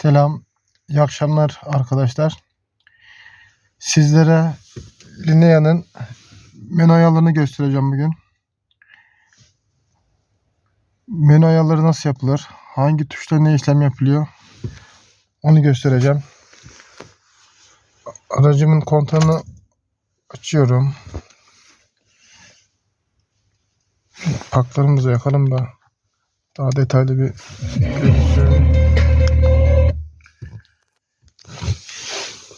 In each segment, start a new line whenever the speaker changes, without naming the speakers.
Selam, iyi akşamlar arkadaşlar. Sizlere Linea'nın menü ayarlarını göstereceğim bugün. Menü ayarları nasıl yapılır? Hangi tuşla ne işlem yapılıyor? Onu göstereceğim. Aracımın kontağını açıyorum. Paklarımızı yakalım da daha detaylı bir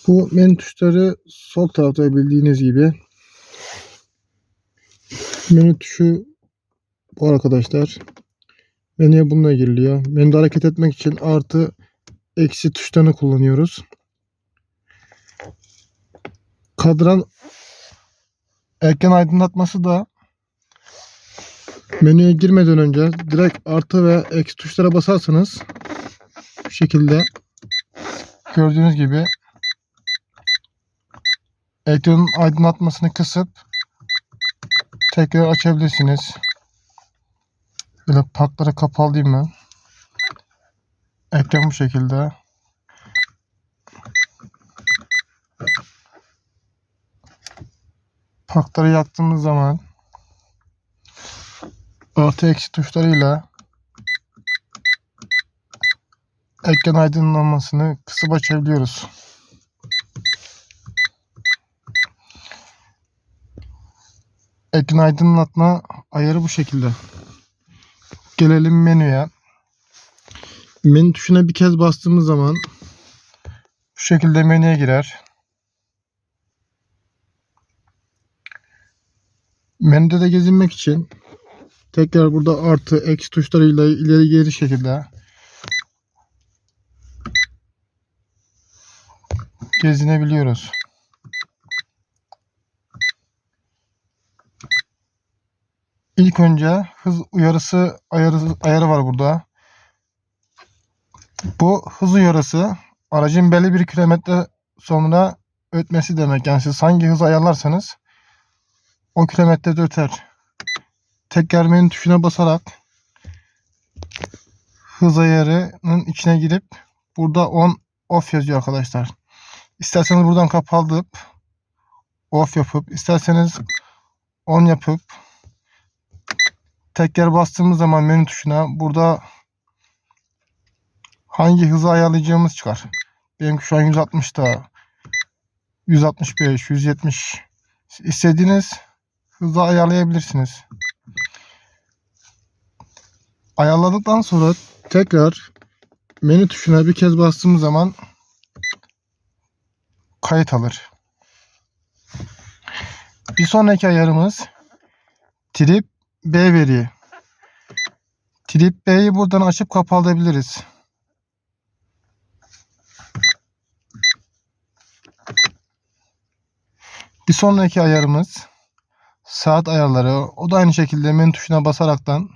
Bu menü tuşları sol tarafta bildiğiniz gibi. Menü tuşu bu arkadaşlar. Menüye bununla giriliyor. Menüde hareket etmek için artı eksi tuşlarını kullanıyoruz. Kadran ekran aydınlatması da menüye girmeden önce direkt artı ve eksi tuşlara basarsanız bu şekilde gördüğünüz gibi ekranın aydınlatmasını kısıp tekrar açabilirsiniz. Böyle pakları kapalayayım ben. Ekran bu şekilde. Pakları yaktığımız zaman artı eksi tuşlarıyla ekran aydınlanmasını kısıp açabiliyoruz. Ekran aydınlatma ayarı bu şekilde. Gelelim menüye. Menü tuşuna bir kez bastığımız zaman bu şekilde menüye girer. Menüde de gezinmek için tekrar burada artı eksi tuşlarıyla ileri geri şekilde gezinebiliyoruz. İlk önce hız uyarısı ayarı, ayarı var burada. Bu hız uyarısı aracın belli bir kilometre sonra ötmesi demek. Yani siz hangi hızı ayarlarsanız o kilometrede öter. Tekrar menü tuşuna basarak hız ayarının içine girip burada on off yazıyor arkadaşlar. İsterseniz buradan kapatıp off yapıp isterseniz on yapıp tekrar bastığımız zaman menü tuşuna burada hangi hızı ayarlayacağımız çıkar. Benimki şu an 160'da 165, 170 istediğiniz hızı ayarlayabilirsiniz. Ayarladıktan sonra tekrar menü tuşuna bir kez bastığımız zaman kayıt alır. Bir sonraki ayarımız trip B veri. Trip B'yi buradan açıp kapatabiliriz. Bir sonraki ayarımız saat ayarları. O da aynı şekilde menü tuşuna basaraktan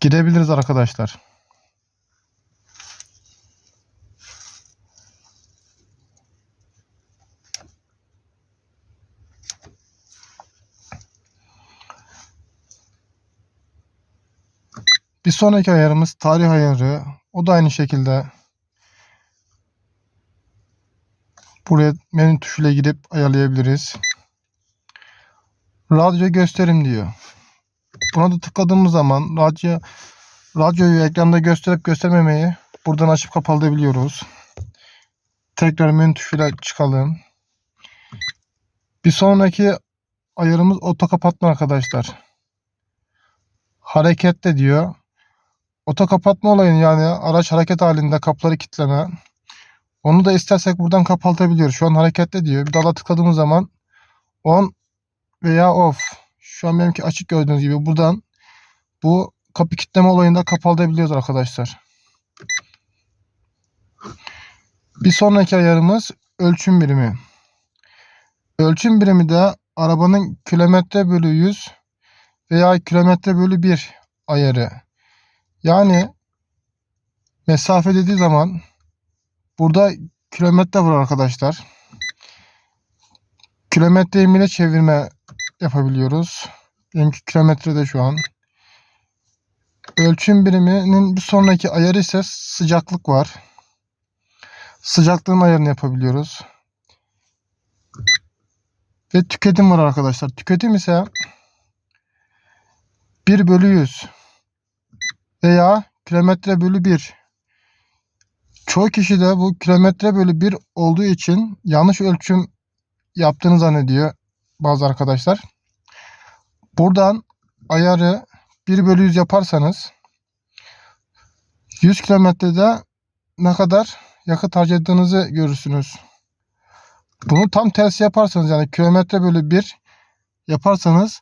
girebiliriz arkadaşlar. Bir sonraki ayarımız tarih ayarı. O da aynı şekilde buraya menü tuşuyla gidip ayarlayabiliriz. Radyo gösterim diyor. Buna da tıkladığımız zaman radyo radyoyu ekranda gösterip göstermemeyi buradan açıp kapatabiliyoruz. Tekrar menü tuşuyla çıkalım. Bir sonraki ayarımız oto kapatma arkadaşlar. Harekette diyor. Oto kapatma olayını yani araç hareket halinde kapıları kilitleme. Onu da istersek buradan kapatabiliyoruz. Şu an harekette diyor. Bir dala tıkladığımız zaman on veya off. Şu an benimki açık gördüğünüz gibi buradan bu kapı kilitleme olayında kapatabiliyoruz arkadaşlar. Bir sonraki ayarımız ölçüm birimi. Ölçüm birimi de arabanın kilometre bölü 100 veya kilometre bölü 1 ayarı. Yani mesafe dediği zaman burada kilometre var arkadaşlar. Kilometre mile çevirme yapabiliyoruz. Benimki kilometrede şu an. Ölçüm biriminin bir sonraki ayarı ise sıcaklık var. Sıcaklığın ayarını yapabiliyoruz. Ve tüketim var arkadaşlar. Tüketim ise 1 bölü 100 veya kilometre bölü 1. Çoğu kişi de bu kilometre bölü 1 olduğu için yanlış ölçüm yaptığını zannediyor bazı arkadaşlar. Buradan ayarı 1 bölü 100 yaparsanız 100 kilometrede ne kadar yakıt harcadığınızı görürsünüz. Bunu tam tersi yaparsanız yani kilometre bölü 1 yaparsanız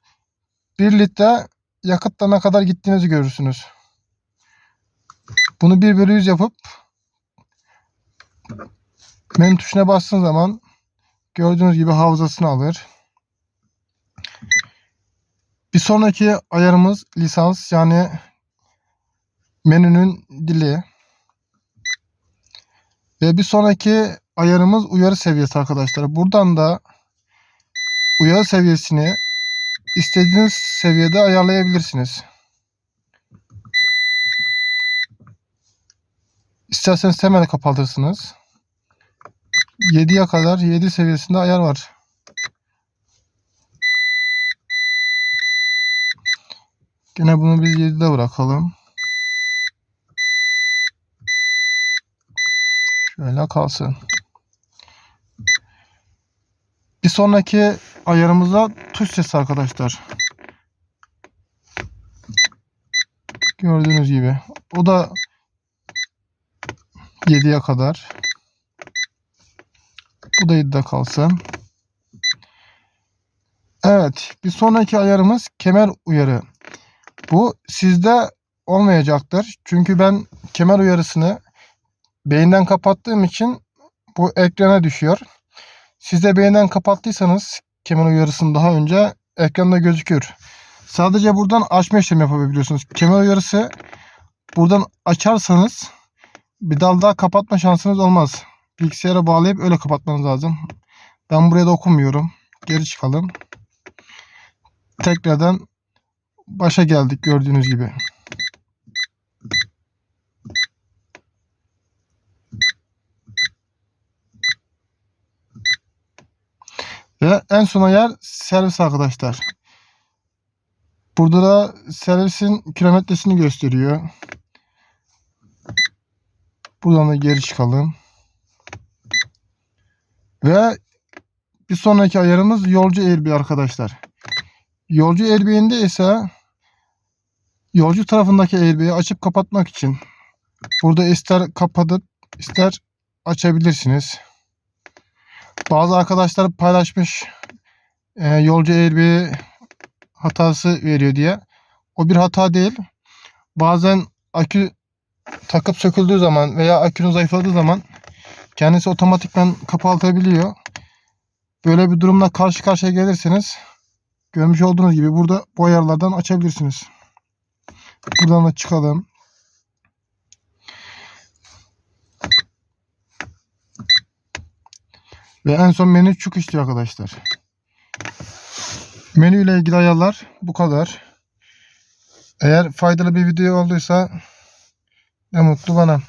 1 litre yakıtla ne kadar gittiğinizi görürsünüz. Bunu 1 bölü 100 yapıp menü tuşuna bastığınız zaman gördüğünüz gibi hafızasını alır. Bir sonraki ayarımız lisans yani menünün dili. Ve bir sonraki ayarımız uyarı seviyesi arkadaşlar. Buradan da uyarı seviyesini istediğiniz seviyede ayarlayabilirsiniz. İsterseniz hemen kapatırsınız. 7'ye kadar 7 seviyesinde ayar var. Gene bunu biz 7'de bırakalım. Şöyle kalsın. Bir sonraki ayarımızda tuş sesi arkadaşlar. Gördüğünüz gibi. O da 7'ye kadar. Bu da 7'de kalsın. Evet. Bir sonraki ayarımız kemer uyarı. Bu sizde olmayacaktır. Çünkü ben kemer uyarısını beyinden kapattığım için bu ekrana düşüyor. Siz de beyinden kapattıysanız kemer uyarısını daha önce ekranda gözükür. Sadece buradan açma işlemi yapabiliyorsunuz. Kemer uyarısı buradan açarsanız bir dal daha kapatma şansınız olmaz. Bilgisayara bağlayıp öyle kapatmanız lazım. Ben buraya da okumuyorum. Geri çıkalım. Tekrardan başa geldik gördüğünüz gibi. Ve en sona yer servis arkadaşlar. Burada da servisin kilometresini gösteriyor. Buradan da geri çıkalım. Ve bir sonraki ayarımız yolcu airbag arkadaşlar. Yolcu airbag'inde ise yolcu tarafındaki airbag'i açıp kapatmak için burada ister kapatıp ister açabilirsiniz. Bazı arkadaşlar paylaşmış e, yolcu airbag'i hatası veriyor diye. O bir hata değil. Bazen akü takıp söküldüğü zaman veya akünün zayıfladığı zaman kendisi otomatikman kapatabiliyor. Böyle bir durumla karşı karşıya gelirseniz görmüş olduğunuz gibi burada bu ayarlardan açabilirsiniz. Buradan da çıkalım. Ve en son menü çıkış diyor arkadaşlar. Menü ile ilgili ayarlar bu kadar. Eğer faydalı bir video olduysa ne mutlu bana.